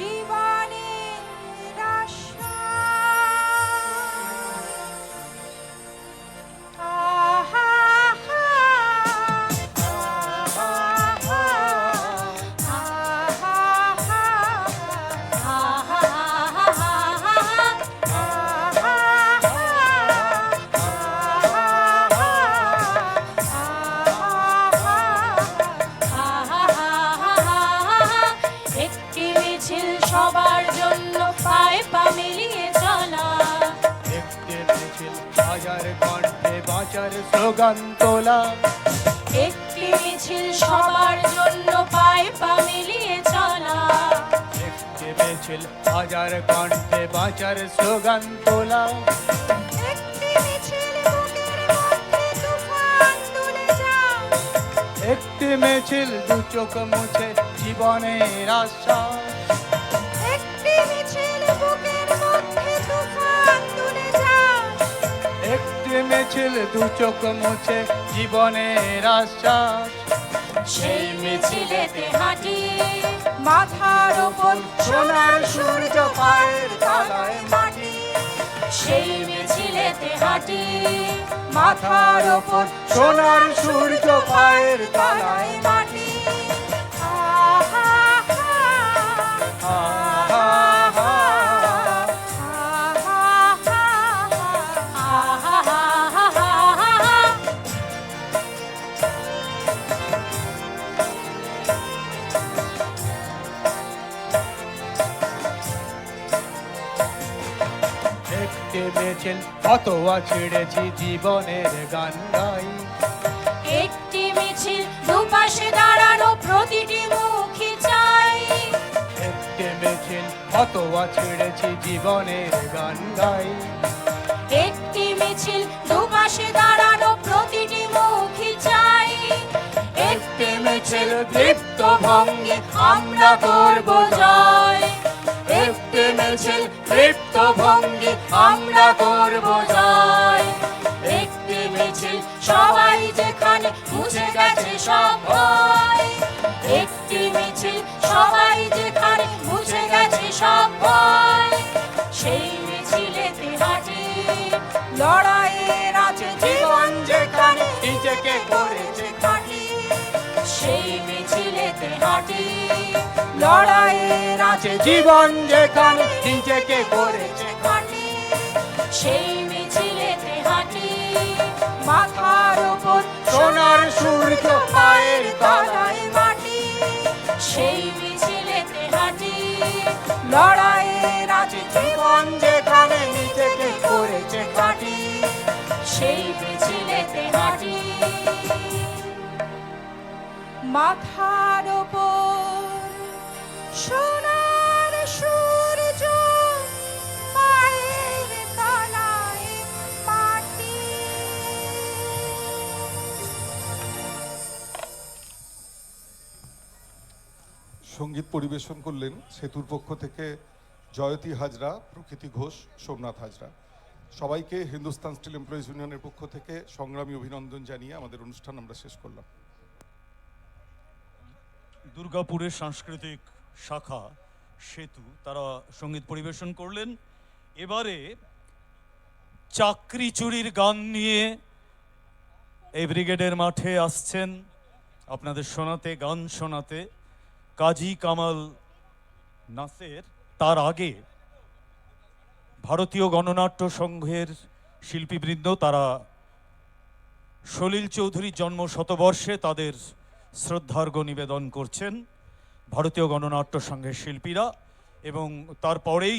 জীবনের কণ্ঠে বাঁচার স্লোগান তোলা। একটি মিছিল সবার জন্য পায়ে পা মিলিয়ে চলা। একটি মিছিল হাজার কণ্ঠে বাঁচার স্লোগান তোলা। একটি মিছিল দু চোখ মুছে জীবনের আশা মিছিল দু চোখ মুছে জীবনের আশ্বাস। সেই মিছিলেতে হাঁটি মাথার ওপর সোনার সূর্য পায়ের তলায় মাটি। সেই মিছিলেতে হাঁটি মাথার ওপর সোনার সূর্য পায়ের তলায় তলায় মাটি। মিছিল অতোয়া ছেড়েছি জীবনের গান গাই। একটি মিছিল দুপাশে দাঁড়ানো প্রতিটি মুখী চাই। একটি মিছিল অতোয়া ছেড়েছি জীবনের গান গাই। একটি মিছিল দুপাশে দাঁড়ানো প্রতিটি মুখী চাই। একটি মিছিল দীপ্ত ভঙ্গি আমরা করব জয়। একটি মিছিল দীপ্ত ভঙ্গি আমরা করব জয়। সবাই যেখানে গেছে সব ভয়। সবাই যেখানে গেছে সব ভয়। সেই মিছিলেতে হাঁটি লড়াইয়ের আছে জীবন যেখানে নিজেকে করেছে খাটি। সেই লড়াইয়ের আছে জীবন যেখানে নিজেকে করেছে? সেই মিছিলেতে হাঁটি। মাথার ওপর সোনার সূর্য পায়ের তলায় মাটি। সেই মিছিলেতে হাঁটি। লড়াইয়ের আছে জীবন যেখানে নিজেকে করেছে খাটি সেই মিছিলেতে হাঁটি। মাথার সোনার সংগীত পরিবেশন করলেন সেতুর পক্ষ থেকে জয়তী হাজরা, প্রকৃতি ঘোষ, সোমনাথ হাজরা। সবাইকে হিন্দুস্তান স্টিল এমপ্লয়িজ ইউনিয়নের পক্ষ থেকে সংগ্রামী অভিনন্দন জানিয়ে আমাদের অনুষ্ঠান আমরা শেষ করলাম। দুর্গাপুরের সাংস্কৃতিক শাখা সেতু, তারা সংগীত পরিবেশন করলেন। এবারে চাকরি চুরির গান নিয়ে এই ব্রিগেডের মাঠে আসছেন। আপনাদের শোনাতে, গান শোনাতে কাজী কামাল নাসের তার আগে ভারতীয় গণনাট্য সংঘের শিল্পীবৃন্দ তারা সলিল চৌধুরীর জন্ম শতবর্ষে তাদের শ্রদ্ধার্ঘ্য নিবেদন করছেন ভারতীয় গণনাট্য সংঘের শিল্পীরা এবং তারপরেই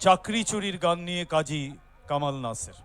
চাকরি চুরির গান নিয়ে কাজী কামাল নাসের।